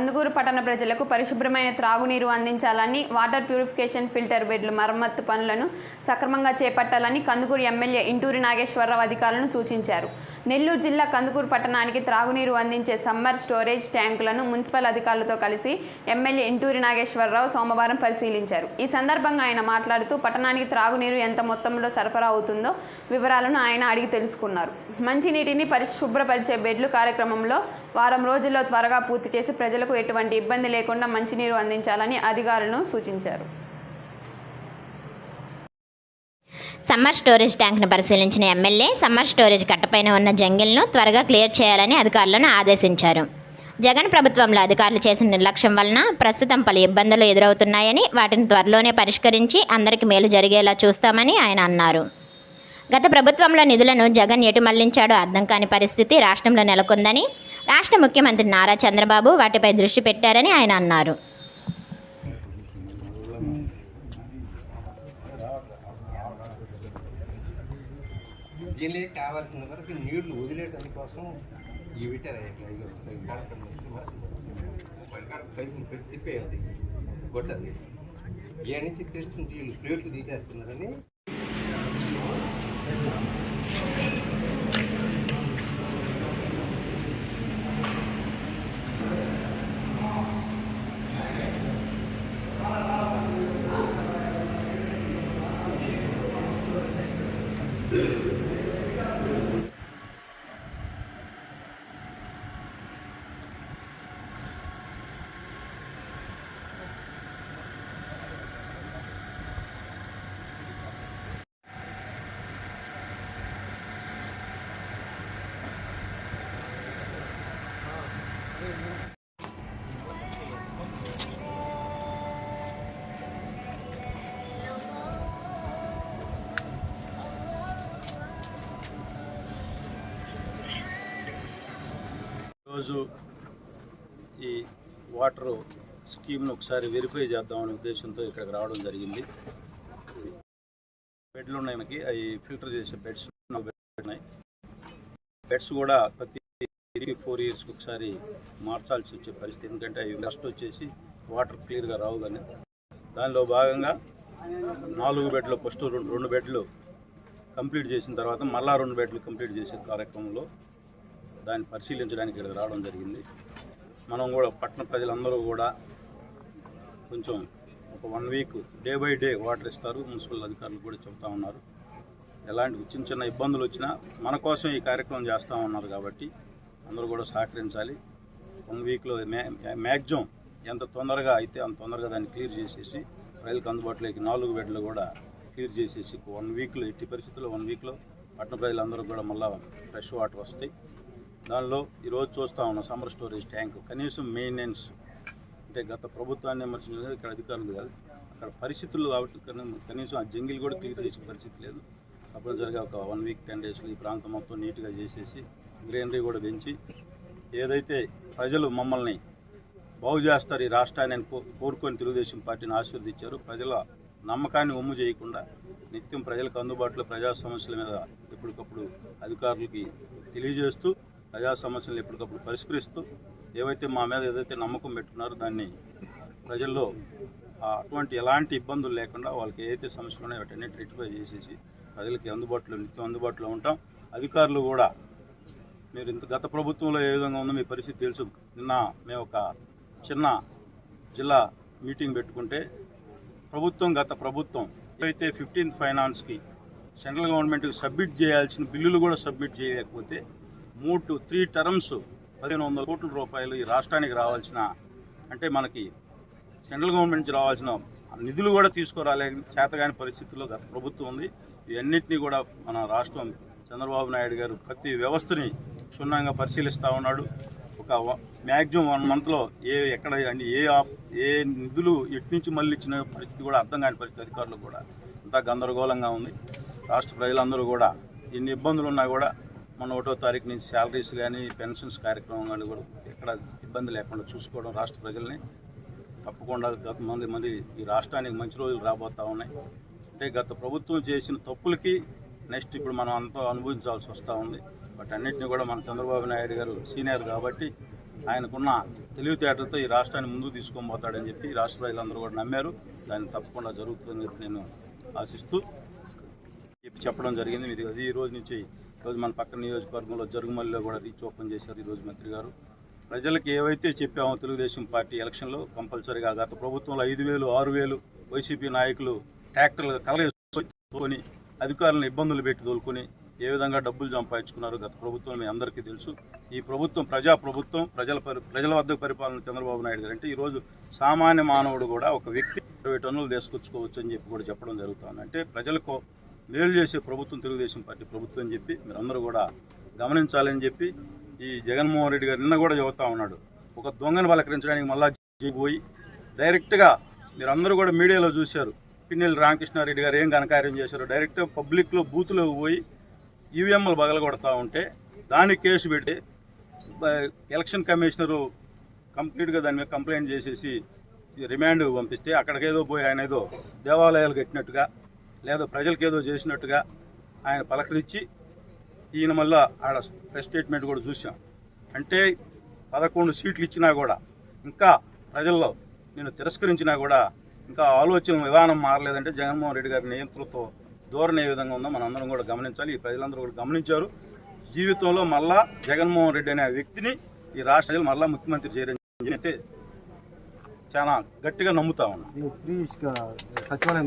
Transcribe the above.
కందుకూరు పట్టణ ప్రజలకు పరిశుభ్రమైన త్రాగునీరు అందించాలని వాటర్ ప్యూరిఫికేషన్ ఫిల్టర్ బెడ్ల మరమ్మత్తు పనులను సక్రమంగా చేపట్టాలని కందుకూరు ఎమ్మెల్యే ఇంటూరి నాగేశ్వరరావు అధికారులను సూచించారు. నెల్లూరు జిల్లా కందుకూరు పట్టణానికి త్రాగునీరు అందించే సమ్మర్ స్టోరేజ్ ట్యాంకులను మున్సిపల్ అధికారులతో కలిసి ఎమ్మెల్యే ఇంటూరి నాగేశ్వరరావు సోమవారం పరిశీలించారు. ఈ సందర్భంగా ఆయన మాట్లాడుతూ పట్టణానికి త్రాగునీరు ఎంత మొత్తంలో సరఫరా అవుతుందో వివరాలను ఆయన అడిగి తెలుసుకున్నారు. మంచినీటిని పరిశుభ్రపరిచే బెడ్లు కార్యక్రమంలో వారం రోజుల్లో త్వరగా పూర్తి చేసి ప్రజలకు ఎటువంటి ఇబ్బంది లేకుండా మంచినీరు అందించాలని అధికారులను సూచించారు. సమ్మర్ స్టోరేజ్ ట్యాంక్ను పరిశీలించిన ఎమ్మెల్యే సమ్మర్ స్టోరేజ్ కట్టపైన ఉన్న జంగిల్ను త్వరగా క్లియర్ చేయాలని అధికారులను ఆదేశించారు. జగన్ ప్రభుత్వంలో అధికారులు చేసిన నిర్లక్ష్యం వలన ప్రస్తుతం పలు ఇబ్బందులు ఎదురవుతున్నాయని వాటిని త్వరలోనే పరిష్కరించి అందరికీ మేలు జరిగేలా చూస్తామని ఆయన అన్నారు. గత ప్రభుత్వంలో నిధులను జగన్ ఎటు మళ్ళించాడో అర్థం కాని పరిస్థితి రాష్ట్రంలో నెలకొందని రాష్ట్ర ముఖ్యమంత్రి నారా చంద్రబాబు వాటిపై దృష్టి పెట్టారని ఆయన అన్నారు. దీనిలో కావాల్సిన వరకు నీళ్ళు వదిలేయడం కోసం ఈ తిప్పేయాలి ఏ నుంచి తెచ్చిన వీళ్ళు ప్లేట్లు తీసేస్తున్నారని Yeah. ఈరోజు ఈ వాటర్ స్కీమ్ను ఒకసారి వెరిఫై చేద్దామనే ఉద్దేశంతో ఇక్కడికి రావడం జరిగింది. బెడ్లు ఉన్నాయి మనకి అవి ఫిల్టర్ చేసే బెడ్స్ ఉన్నాయి బెడ్స్ కూడా ప్రతి త్రీ ఫోర్ ఇయర్స్కి ఒకసారి మార్చాల్సి వచ్చే పరిస్థితి ఎందుకంటే అవి డస్ట్ వచ్చేసి వాటర్ క్లియర్గా రావు కానీ దానిలో భాగంగా నాలుగు బెడ్లు ఫస్ట్ రెండు రెండు బెడ్లు కంప్లీట్ చేసిన తర్వాత మళ్ళా రెండు బెడ్లు కంప్లీట్ చేసే కార్యక్రమంలో దాన్ని పరిశీలించడానికి ఇక్కడ రావడం జరిగింది. మనం కూడా పట్టణ ప్రజలందరూ కూడా కొంచెం ఒక one week day by day water ఇస్తారు. మున్సిపల్ అధికారులు కూడా చెప్తా ఉన్నారు. ఎలాంటి చిన్న చిన్న ఇబ్బందులు వచ్చినా మన కోసం ఈ కార్యక్రమం చేస్తూ ఉన్నారు కాబట్టి అందరూ కూడా సహకరించాలి. వన్ వీక్లో మ్యాక్సిమం ఎంత తొందరగా అయితే అంత తొందరగా దాన్ని క్లియర్ చేసేసి ప్రజలకు అందుబాటులోకి నాలుగు బెడ్లు కూడా క్లియర్ చేసేసి వన్ వీక్లో ఎట్టి పరిస్థితుల్లో వన్ వీక్లో పట్టణ ప్రజలందరూ కూడా మళ్ళీ ఫ్రెష్ వాటర్ వస్తాయి. దానిలో ఈరోజు చూస్తూ ఉన్నాం సమ్మర్ స్టోరేజ్ ట్యాంక్. కనీసం మెయింటెనెన్స్ అంటే గత ప్రభుత్వాన్ని విమర్శించలేదు ఇక్కడ అధికారులు కాదు. అక్కడ పరిస్థితులు కాబట్టి కనీసం ఆ జంగిల్ కూడా క్లియర్ చేసే పరిస్థితి లేదు. తప్పనిసరిగా ఒక వన్ వీక్ టెన్ డేస్లో ఈ ప్రాంతం మొత్తం నీట్గా చేసేసి గ్రీనరీ కూడా పెంచి ఏదైతే ప్రజలు మమ్మల్ని బాగు చేస్తారు ఈ రాష్ట్రాన్ని కో- కోరుకొని తెలుగుదేశం పార్టీని ఆశీర్వదించారు. ప్రజల నమ్మకాన్ని ఒమ్ము చేయకుండా నిత్యం ప్రజలకు అందుబాటులో ప్రజా సమస్యల మీద ఎప్పటికప్పుడు అధికారులకి తెలియజేస్తూ ప్రజా సమస్యలను ఎప్పటికప్పుడు పరిష్కరిస్తూ ఏవైతే మా మీద ఏదైతే నమ్మకం పెట్టుకున్నారో దాన్ని ప్రజల్లో అటువంటి ఎలాంటి ఇబ్బందులు లేకుండా వాళ్ళకి ఏదైతే సమస్యలు ఉన్నాయో వాటన్నిటి రెక్టిఫై చేసేసి ప్రజలకి అందుబాటులో నిత్యం అందుబాటులో ఉంటాం. అధికారులు కూడా మీరు ఇంత గత ప్రభుత్వంలో ఏ విధంగా ఉందో మీ పరిస్థితి తెలుసు. నిన్న మేము ఒక చిన్న జిల్లా మీటింగ్ పెట్టుకుంటే ప్రభుత్వం గత ప్రభుత్వం ఏవైతే ఫిఫ్టీన్త్ ఫైనాన్స్కి సెంట్రల్ గవర్నమెంట్కి సబ్మిట్ చేయాల్సిన బిల్లులు కూడా సబ్మిట్ చేయలేకపోతే మూడు టు త్రీ టర్మ్స్ పదిహేను వందల కోట్ల రూపాయలు ఈ రాష్ట్రానికి రావాల్సిన అంటే మనకి సెంట్రల్ గవర్నమెంట్ నుంచి రావాల్సిన నిధులు కూడా తీసుకురాలే చేతగాని పరిస్థితుల్లో గత ప్రభుత్వం ఉంది. ఇవన్నింటినీ కూడా మన రాష్ట్రం చంద్రబాబు నాయుడు గారు ప్రతి వ్యవస్థని క్షుణ్ణంగా పరిశీలిస్తూ ఉన్నాడు. ఒక మ్యాక్సిమం వన్ మంత్లో ఏ ఎక్కడ ఏ ఏ నిధులు ఎటు నుంచి మళ్ళీ ఇచ్చిన పరిస్థితి కూడా అర్థం కాని పరిస్థితి అధికారులకు కూడా అంతా గందరగోళంగా ఉంది. రాష్ట్ర ప్రజలందరూ కూడా ఎన్ని ఇబ్బందులు ఉన్నా కూడా మన ఒకటో తారీఖు నుంచి శాలరీస్ కానీ పెన్షన్స్ కార్యక్రమం కానీ కూడా ఎక్కడ ఇబ్బంది లేకుండా చూసుకోవడం రాష్ట్ర ప్రజల్ని తప్పకుండా గత మంది మంది ఈ రాష్ట్రానికి మంచి రోజులు రాబోతా ఉన్నాయి. అంటే గత ప్రభుత్వం చేసిన తప్పులకి నెక్స్ట్ ఇప్పుడు మనం అంతా అనుభవించాల్సి వస్తూ ఉంది. బట్ అన్నింటినీ కూడా మన చంద్రబాబు నాయుడు గారు సీనియర్ కాబట్టి ఆయనకున్న తెలివితేటలతో ఈ రాష్ట్రాన్ని ముందుకు తీసుకొని పోతాడని చెప్పి రాష్ట్ర ప్రజలందరూ కూడా నమ్మారు. దాన్ని తప్పకుండా జరుగుతుందని చెప్పి నేను ఆశిస్తూ చెప్పడం జరిగింది. ఇది అది ఈ రోజు నుంచి ఈరోజు రోజు మన పక్కన నియోజకవర్గంలో జరుగుమల్లిలో కూడా రీచ్ ఓపెన్ చేశారు ఈరోజు మంత్రి గారు. ప్రజలకు ఏవైతే చెప్పామో తెలుగుదేశం పార్టీ ఎలక్షన్లో కంపల్సరీగా గత ప్రభుత్వంలో ఐదు వేలు ఆరు వేలు వైసీపీ నాయకులు ట్రాక్టర్లు కలగేసుకొని అధికారులను ఇబ్బందులు పెట్టి తోలుకొని ఏ విధంగా డబ్బులు సంపాదించుకున్నారు గత ప్రభుత్వం మీ అందరికీ తెలుసు. ఈ ప్రభుత్వం ప్రజా ప్రభుత్వం ప్రజల పరి ప్రజల వద్ద పరిపాలన చంద్రబాబు నాయుడు గారు అంటే ఈరోజు సామాన్య మానవుడు కూడా ఒక వ్యక్తి ఇరవై టన్నులు తీసుకొచ్చుకోవచ్చు అని చెప్పి కూడా చెప్పడం జరుగుతుంది. అంటే ప్రజలకు మేలు చేసే ప్రభుత్వం తెలుగుదేశం పార్టీ ప్రభుత్వం అని చెప్పి మీరందరూ కూడా గమనించాలని చెప్పి ఈ జగన్మోహన్ రెడ్డి గారు నిన్న కూడా చెబుతా ఉన్నాడు. ఒక దొంగను పలకరించడానికి మళ్ళా పోయి డైరెక్ట్గా మీరందరూ కూడా మీడియాలో చూశారు. పిన్నెల్లి రామకృష్ణారెడ్డి గారు ఏం ఘనకార్యం చేశారు డైరెక్ట్గా పబ్లిక్లో బూత్లో పోయి ఈవీఎంలు పగలగొడతా ఉంటే దానికి కేసు పెట్టి ఎలక్షన్ కమిషనరు కంప్లీట్గా దాని మీద కంప్లైంట్ చేసేసి రిమాండ్ పంపిస్తే అక్కడికేదో పోయి ఆయన ఏదో దేవాలయాలు కట్టినట్టుగా లేదా ప్రజలకు ఏదో చేసినట్టుగా ఆయన పలకరించి ఈయన మళ్ళా ఆడ ప్రెస్ స్టేట్మెంట్ కూడా చూసాం అంటే పదకొండు సీట్లు ఇచ్చినా కూడా ఇంకా ప్రజల్లో నేను తిరస్కరించినా కూడా ఇంకా ఆలోచన విధానం మారలేదంటే జగన్మోహన్ రెడ్డి గారి నియంత్రణతో ధోరణి ఏ విధంగా ఉందో మనందరం అందరం కూడా గమనించాలి. ఈ ప్రజలందరూ కూడా గమనించారు. జీవితంలో మళ్ళా జగన్మోహన్ రెడ్డి అనే వ్యక్తిని ఈ రాష్ట్ర ప్రజలు మళ్ళా ముఖ్యమంత్రి చేయడం అయితే చాలా గట్టిగా నమ్ముతా ఉన్నాం. సచివాలయం